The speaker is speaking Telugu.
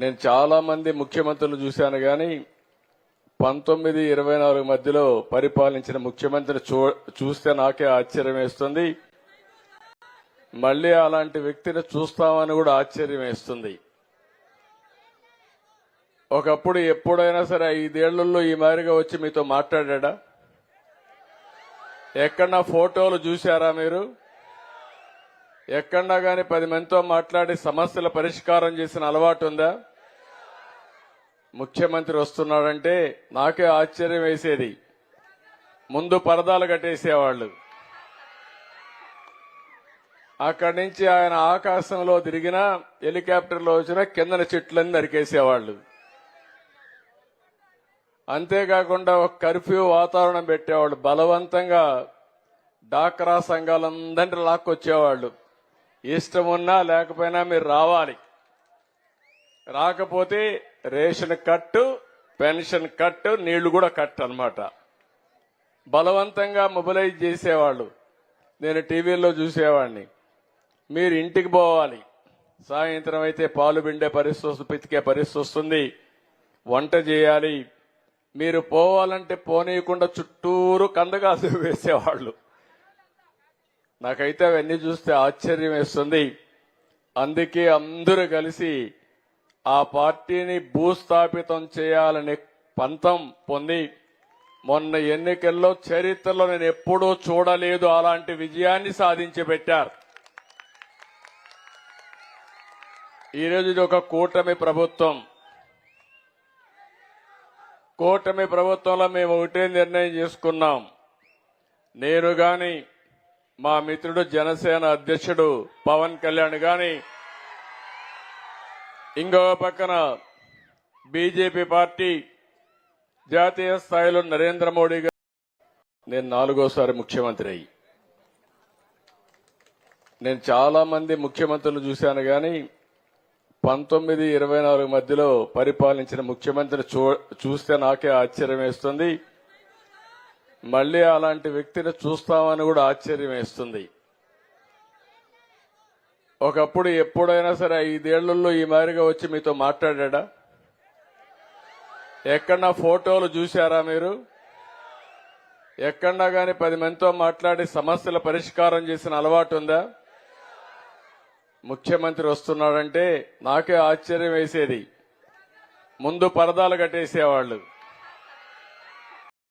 నేను చాలా మంది ముఖ్యమంత్రులు చూశాను కానీ పంతొమ్మిది ఇరవై నాలుగు మధ్యలో పరిపాలించిన ముఖ్యమంత్రిని చూ చూస్తే నాకే ఆశ్చర్యం వేస్తుంది. మళ్ళీ అలాంటి వ్యక్తిని చూస్తామని కూడా ఆశ్చర్యం వేస్తుంది. ఒకప్పుడు ఎప్పుడైనా సరే ఐదేళ్ళలో ఈ మారిగా వచ్చి మీతో మాట్లాడా ఎక్కడన్నా ఫోటోలు చూశారా మీరు? ఎక్కడన్నా కానీ పది మందితో మాట్లాడి సమస్యల పరిష్కారం చేసిన అలవాటు ఉందా ముఖ్యమంత్రి వస్తున్నాడంటే నాకే ఆశ్చర్యం వేసేది. ముందు పరదాలు కట్టేసేవాళ్ళు. అక్కడి నుంచి ఆయన ఆకాశంలో తిరిగినా హెలికాప్టర్లో వచ్చినా కిందన చెట్లన్నీ నరికేసేవాళ్ళు. అంతేకాకుండా ఒక కర్ఫ్యూ వాతావరణం పెట్టేవాళ్ళు. బలవంతంగా డాక్రా సంఘాలందరినీ లాక్కొచ్చేవాళ్ళు. ఇష్టం ఉన్నా లేకపోయినా మీరు రావాలి. రాకపోతే రేషన్ కట్టు పెన్షన్ కట్టు నీళ్ళు కూడా కట్టు అనమాట బలవంతంగా మొబిలైజ్ చేసేవాళ్ళు. నేను టీవీలో చూసేవాడిని. మీరు ఇంటికి పోవాలి. సాయంత్రం అయితే పాలు పిండే పరిస్థితి పితికే పరిస్థితి వస్తుంది. వంట చేయాలి. మీరు పోవాలంటే పోనీయకుండా చుట్టూరు కందగాసు వేసేవాళ్ళు. నాకైతే అవన్నీ చూస్తే ఆశ్చర్యం వేస్తుంది. అందుకే అందరూ కలిసి ఆ పార్టీని భూస్థాపితం చేయాలనే పంతం పొంది మొన్న ఎన్నికల్లో చరిత్రలో నేను ఎప్పుడూ చూడలేదు అలాంటి విజయాన్ని సాధించి పెట్టారు. ఈరోజు ఇది ఒక కూటమి ప్రభుత్వం. కూటమి ప్రభుత్వంలో మేము ఒకటే నిర్ణయం చేసుకున్నాం. నేను గాని మా మిత్రుడు జనసేన అధ్యక్షుడు పవన్ కళ్యాణ్ గాని ఇంకో పక్కన బీజేపీ పార్టీ జాతీయ స్థాయిలో నరేంద్ర మోడీ గారు నేను నాలుగోసారి ముఖ్యమంత్రి అయ్యి. నేను చాలా మంది ముఖ్యమంత్రులు చూశాను కానీ పంతొమ్మిది ఇరవై నాలుగు మధ్యలో పరిపాలించిన ముఖ్యమంత్రిని చూ చూస్తే నాకే ఆశ్చర్యం వేస్తుంది. మళ్ళీ అలాంటి వ్యక్తిని చూస్తామని కూడా ఆశ్చర్యం వేస్తుంది. ఒకప్పుడు ఎప్పుడైనా సరే ఐదేళ్ళలో ఈ మాదిరిగా వచ్చి మీతో మాట్లాడా ఎక్కడన్నా ఫోటోలు చూశారా మీరు? ఎక్కడన్నా కానీ పది మందితో మాట్లాడి సమస్యల పరిష్కారం చేసిన అలవాటు ఉందా? ముఖ్యమంత్రి వస్తున్నాడంటే నాకే ఆశ్చర్యం వేసేది. ముందు పరదాలు కట్టేసేవాళ్ళు.